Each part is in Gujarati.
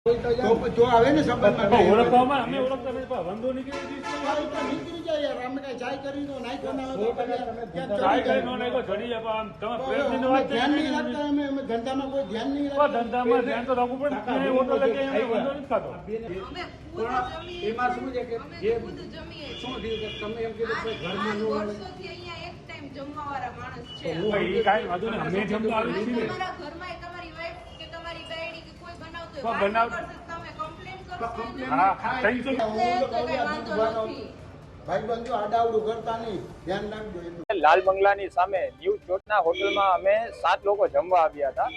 તો તો આવે ને સંબંધમાં ઓળખવામાં અમે ઓળખતા પણ વાંધો નીકળી જાય યાર અમે કઈ કરી કરી નો આમ તમે પ્રેમની વાત ધ્યાન નહીં રાખતા અમે અમે ધંધામાં કોઈ ધ્યાન નહીં રાખતા. ધંધામાં ધ્યાન તો રાખવું પડે ક્યાંય હોટલે ક્યાંય અમે વાંધો નથી ખાતો. અમે એમાં શું છે કે જે શું થયું કે તમે એમ કીધું કે ઘરમાં ન વર્ષોથી અહીંયા એક ટાઈમ જમવાવાળા માણસ છે. પણ ઈ કાંઈ વાંધો નહીં અમે જમવા આવી છીએ ને. તમારા ઘરમાં તમારી વાઈફ કે તમારી બાયડી કે કોઈ બનાવતું કોઈ હોય બનાવ- લાલ બંગલાની સામે ન્યૂ ચોટના હોટલમાં અમે સાત લોકો જમવા આવ્યા હતા.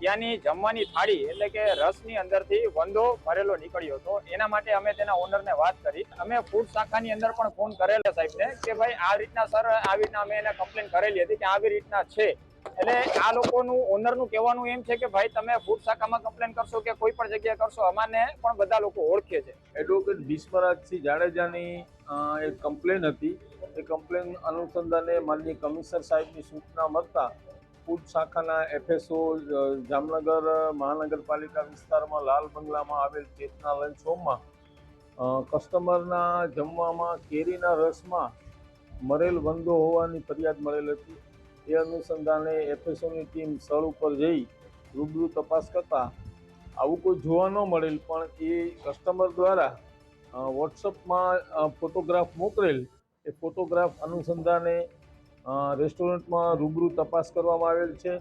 ત્યાંની જમવાની થાળી એટલે કે રસની અંદરથી વંદો ભરેલો નીકળ્યો હતો. એના માટે અમે તેના ઓનરને વાત કરી. અમે ફૂડ શાખાની અંદર પણ ફોન કરેલા સાહેબને કે ભાઈ આ રીતના સર આવી રીતના અમે એને કમ્પ્લેન કરેલી હતી કે આવી રીતના છે. એટલે આ લોકોનું ઓનરનું કહેવાનું એમ છે કે ભાઈ, તમે ફૂડ શાખામાં કમ્પ્લેન કરશો કે કોઈ પણ જગ્યાએ કરશો, અમાને પણ બધા લોકો ઓળખે છે. એડવોકેટ ભીષ્મરાજસિંહ જાડેજાની એક કમ્પ્લેન હતી. એ કમ્પ્લેન અનુસંધાને માનનીય કમિશનર સાહેબની સૂચના મળતા ફૂડ શાખાના એફએસઓ જામનગર મહાનગરપાલિકા વિસ્તારમાં લાલ બંગલામાં આવેલ ચેતના લંચ હોમમાં કસ્ટમરના જમવામાં કેરીના રસમાં મરેલ વંદો હોવાની ફરિયાદ મળેલ હતી. એ અનુસંધાને એફએસઓની ટીમ સ્થળ ઉપર જઈ રૂબરૂ તપાસ કરતાં આવું કોઈ જોવા ન મળેલ, પણ એ કસ્ટમર દ્વારા વોટ્સઅપમાં ફોટોગ્રાફ મોકલેલ. એ ફોટોગ્રાફ અનુસંધાને રેસ્ટોરન્ટમાં રૂબરૂ તપાસ કરવામાં આવેલ છે.